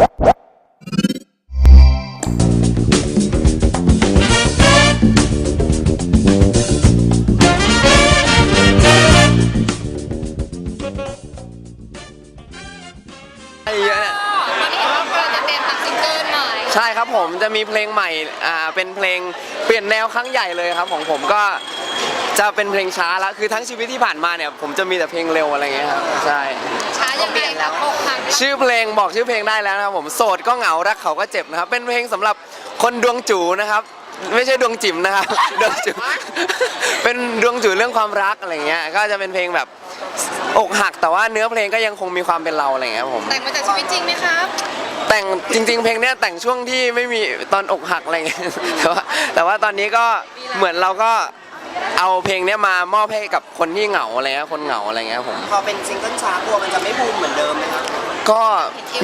ใช่ครับผมจะมีเพลงใหม่อ่าเป็นเพลงเปลี่ยนแนวครั้งใหญ่เลยครับของผมก็ จะเป็นเพลงช้าแล้วคือทั้งชีวิตที่ผ่านมาเนี่ย ผมจะมีแต่เพลงเร็วอะไรเงี้ยครับใช่ช้ายังไงคะอกหักชื่อเพลงบอกชื่อเพลงได้แล้วนะครับผมโสดก็เหงารักเขาก็เจ็บนะครับ เป็นเพลงสำหรับคนดวงจูนะครับ ไม่ใช่ดวงจิ๋มนะครับ ดวงจูเป็นดวงจูเรื่องความรักอะไรเงี้ยก็จะเป็นเพลงแบบอกหักแต่ว่าเนื้อเพลงก็ยังคงมีความเป็นเราอะไรเงี้ยครับผมแต่งมาจากชีวิตจริงไหมครับแต่งจริง ๆ เพลงเนี้ยแต่งช่วงที่ไม่มีตอนอกหักอะไรเงี้ยแต่ว่าแต่ว่าตอนนี้ก็เหมือนเราก็ เอาเพลงเนี้ยมามอบให้กับคนที่เหงาอะไรเงี้ยคนเหงาอะไรเงี้ยครับผม พอเป็นซิงเกิลช้ากลัวมันจะไม่บูมเหมือนเดิมไหมครับก็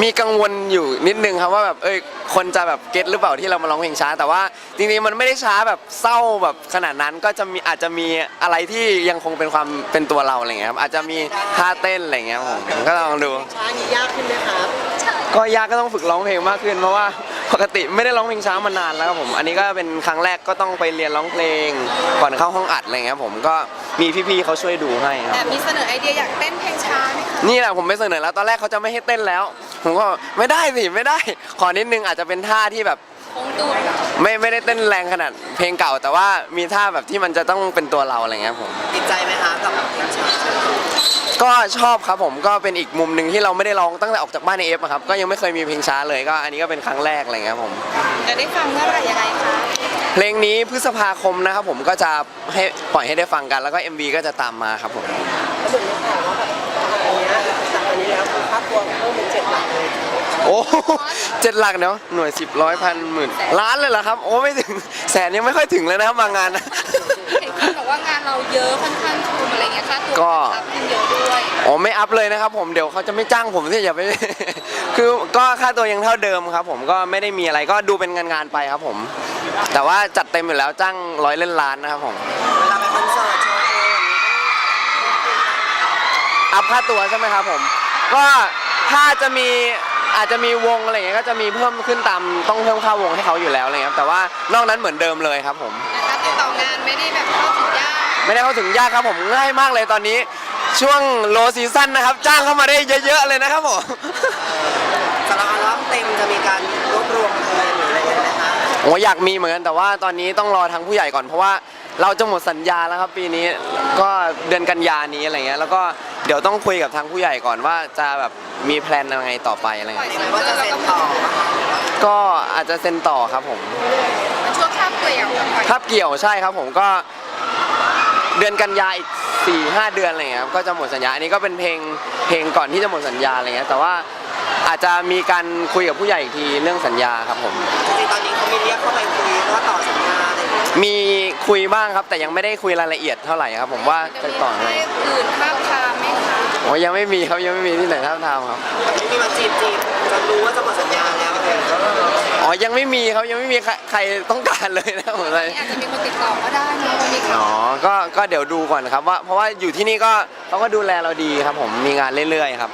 มีกังวลอยู่นิดนึงครับว่าแบบเอ้ยคนจะแบบเก็ตหรือเปล่าที่เรามาร้องเพลงช้า แต่ว่าจริงๆมันไม่ได้ช้าแบบเศร้าแบบขนาดนั้นก็จะมีอาจจะมีอะไรที่ยังคงเป็นความเป็นตัวเราอะไรเงี้ยครับอาจจะมีท่าเต้นอะไรเงี้ยครับผมก็ลองดู ช้านี้ยากขึ้นไหมครับ ก็ยากก็ต้องฝึกร้องเพลงมากขึ้นเพราะว่า ปกติไม่ได้ร้องเพลงช้ามานานแล้วครับผม อันนี้ก็เป็นครั้งแรกก็ต้องไปเรียนร้องเพลง ก่อนเข้าห้องอัดอะไรเงี้ยผมก็มีพี่ๆเขาช่วยดูให้คแต่รับมีเสนอไอเดียอยากเต้นเพลงช้าไหมคะนี่แหละผมไปเสนอแล้วตอนแรกเขาจะไม่ให้เต้นแล้ว ผมก็ไม่ได้สิไม่ได้ ขอนิดนึงอาจจะเป็นท่าที่แบบ คงดูดไม่ไม่ได้เต้นแรงขนาดเพลงเก่า แต่ว่ามีท่าแบบที่มันจะต้องเป็นตัวเราอะไรเงี้ยผม ติดใจไหมคะกับเพลงช้า ก็ชอบครับผมก็เป็นอีกมุมหนึ่งที่เราไม่ได้ร้องตั้งแต่ออกจากบ้านในเอฟอะครับก็ยังไม่เคยมีเพลงช้าเลยก็อันนี้ก็เป็นครั้งแรกอะไรเงี้ยครับผมจะได้ฟังเมื่อไหร่ยังไงคะเพลงนี้พฤษภาคมนะครับผมก็จะให้ปล่อยให้ได้ฟังกันแล้วก็ MV ก็จะตามมาครับผมแล้วเหมือนได้ข่าวว่าแบบอันเนี้ยจากอันนี้แล้วคือค่าตัวเพิ่มเป็นเจ็ดหลักเลยโอ้เจ็ดหลักเนาะหน่วยสิบร้อยพันหมื่นล้านเลยเหรอครับโอ้ไม่ถึงแสนยังไม่ค่อยถึงเลยนะครับมางานนะเห็นคุณบอกว่างานเราเยอะค่อนข้างทุนอะไรเงี้ยค่าตัวก็รับขึ้นเยอะด้วย อ๋อไม่อัพเลยนะครับผมเดี๋ยวเขาจะไม่จ้างผมที่อย่าไป คือก็ค่าตัวยังเท่าเดิมครับ ผมก็ไม่ได้มีอะไรก็ดูเป็นงานงานๆไปครับผม แต่ว่าจัดเต็มอยู่แล้วจ้างร้อยเล่นล้านนะครับผมเวลาไปคอนเสิร์ตโชว์เองอัพค่าตัวใช่ไหมครับผม ก็ถ้าจะมีอาจจะมีวงอะไรอย่างเงี้ยก็จะมีเพิ่มขึ้นตามต้องเพิ่มค่าวงให้เขาอยู่แล้วอะไรเงี้ยครับแต่ว่านอกนั้นเหมือนเดิมเลยครับผม นะคะติดต่องานไม่ได้แบบเข้าถึงยากไม่ได้เข้าถึงยากครับผมง่ายมากเลยตอนนี้ ช่วงโลซีซั่นนะครับ จ้างเข้ามาได้เยอะ ๆ เลยนะครับผมสำหรับอัลบั้มเต็มจะมีการรวบรวมเพลงหรืออะไรอย่างเงี้ยไหมคะโอ้อยากมีเหมือนกันแต่ว่าตอนนี้ต้องรอทางผู้ใหญ่ก่อนเพราะว่าเราจะหมดสัญญาแล้วครับปีนี้ก็เดือนกันยานี้อะไรเงี้ยแล้วก็เดี๋ยวต้องคุยกับทางผู้ใหญ่ก่อนว่าจะแบบมีแพลนยังไงต่อไปอะไรปล่อยเงี้ยซิงว่าเกิจะลแล้วเซ็นก็ต่อปะคะก็อาจจะเซ็นต่อครับผมมันช่วงคาบเกี่ยวปล่อยภาพเกี่ยวใช่ครับผมก็เดือนกันยาอีก 4ี่ห้าเดือนอะไรเงี้ยครับก็จะหมดสัญญาอันนี้ก็เป็นเพลงเพลงก่อนที่จะหมดสัญญาอะไรเงี้ยแต่ว่าอาจจะมีการคุยกับผู้ใหญ่อีกทีเรื่องสัญญาครับผม จริงๆตอนนี้เขามีเรียกเข้าไปคุยว่าต่อสัญญาอะไรอย่างเงี้ยมี คุยบ้างครับ แต่ยังไม่ได้คุยรายละเอียดเท่าไหร่ครับ ผมว่าจะต่อยังไงได้อื่นภาพทามไหมคะโอ้ยังไม่มีครับยังไม่มีที่ไหนท่าบทามครับไม่มีมาจีบจีบจะรู้ว่าจะหมดสัญญาแล้วอะไรอย่างเงี้ยอ๋อยังไม่มีครับยังไม่มีใครใครต้องการเลยนะผมเลยอาจจะมีคนติดต่อก็ได้นะมีข่าวอ๋อก็ก็เดี๋ยวดูก่อนครับว่าเพราะว่าอยู่ที่นี่ก็เขาก็ดูแลเราดีครับ ผมมีงานเรื่อยๆครับ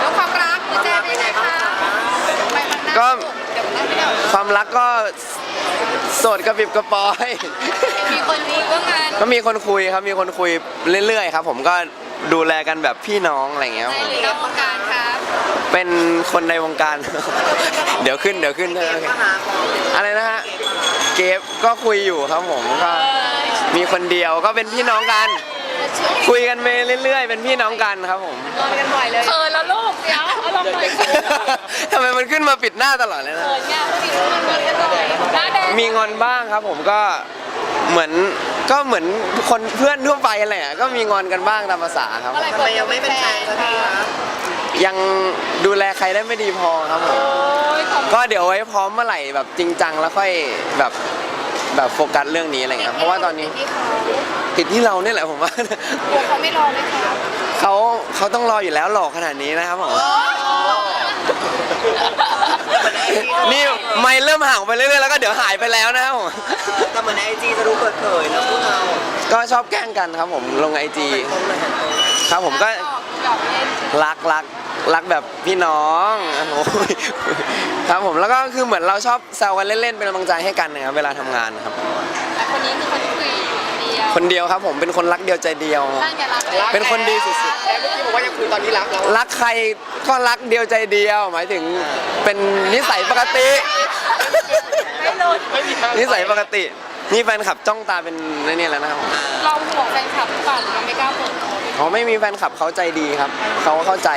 แล้วความรักหัวใจเป็นยังไงคะทำไมมันน่าก็เดี๋ยวมันไม่ได้ความรักก็ โสดกระปิบกระปอย มีคนคุยว่างานก็มีคนคุยครับ มีคนคุยเรื่อยๆครับ ผมก็ดูแลกันแบบพี่น้องอะไรอย่างเงี้ยครับในผมหรือนอกวงการครับเป็นคนในวงการ เดี๋ยวขึ้นเดี๋ยวขึ้นเกโอมเคก็หาของอะไรนะฮะ เกฟก็คุยอยู่ครับผมก็มีคนเดียวก็เป็นพี่น้องกัน คุยกันไปเรื่อยๆ เป็นพี่น้องกันครับผม นอนกันบ่อยเลยเออแล้วลูกเดี๋ยวเอาลงหน่อยเขินทำไมมันขึ้นมาปิดหน้าตลอดเลยนะเงี้ยพอดีมันนอนกันบ่อยหน้าแดง มีงอนบ้างครับผมก็เหมือนก็เหมือนคนเพื่อนทั่วไปแหละก็มีงอนกันบ้างตามภาษาครับเมื่อไหร่ทำไมยังไม่เป็นแฟนสักทีคะยังดูแลใครได้ไม่ดีพอครับผมโอ้ยของก็เดี๋ยวไว้พร้อมเมื่อไหร่แบบจริงจังแล้วค่อยแบบแบบโฟกัสเรื่องนี้อะไรเงี้ยเพราะว่าตอนนี้ที่เขาผิดที่เราเนี่ยแหละผมว่า กลัวเขาไม่รอไหมคะเขาเขาต้องรออยู่แล้วหลอกขนาดนี้นะครับผม นี่ไม่เริ่มห่างไปเรื่อยๆแล้วก็เดี๋ยวหายไปแล้วนะครับผมแต่เหมือนไอจีจะรู้เปิดเผยนะพวกเราก็ชอบแกล้งกันครับผมลงไอจีตรงเลยเห็นตรงครับผมก็หยอกเล่นรักรักรักแบบพี่น้องโอ้ยครับผมแล้วก็คือเหมือนเราชอบแซวกันเล่นๆเป็นกำลังใจให้กันนะครับเวลาทำงานนะครับ แต่คนนี้คือคนคุยเดียวคนเดียวครับผมเป็นคนรักเดียวใจเดียว ร่างอย่ารักเลยเป็นคนดีสุดแต่เมื่อกี้บอกว่ายังคุยตอนนี้รักแล้วรักใครก็รักเดียวใจเดียว หมายถึงเป็นนิสัยปกติ ไม่หลุดนิสัยปกติ นี่แฟนคลับจ้องตาเป็นนี่แล้วนะครับผมเราห่วงแฟนคลับหรือเปล่าหรือเราไม่กล้าเปิดตัวเขาไม่มีแฟนคลับเขาใจดีครับเขาเข้าใจ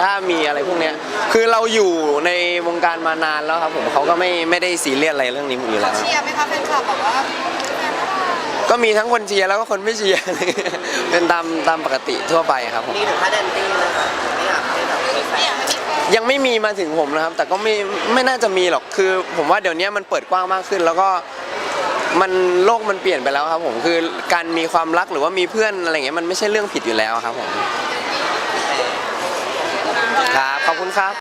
ถ้ามีอะไรพวกเนี้ย คือเราอยู่ในวงการมานานแล้วครับผมเขาก็ไม่ไม่ได้ซีเรียสอะไรเรื่องนี้อยู่แล้ว เชียร์ไหมคะแฟนคลับแบบว่า ก็มีทั้งคนเชียร์แล้วก็คนไม่เชียร์เป็นตามตามปกติทั่วไปครับผมนี่ถึงคาแดนตี้นะคะไม่อยากให้แบบมีแฟนยังไม่มีมาถึงผมนะครับ แต่ก็ไม่ไม่น่าจะมีหรอกคือ ผมว่าเดี๋ยวนี้มันเปิดกว้างมากขึ้น แล้วก็มันโลกมันเปลี่ยนไปแล้วครับผมคือการมีความรักหรือว่ามีเพื่อนอะไรเงี้ยมันไม่ใช่เรื่องผิดอยู่แล้วครับผมครับขอบคุณครับ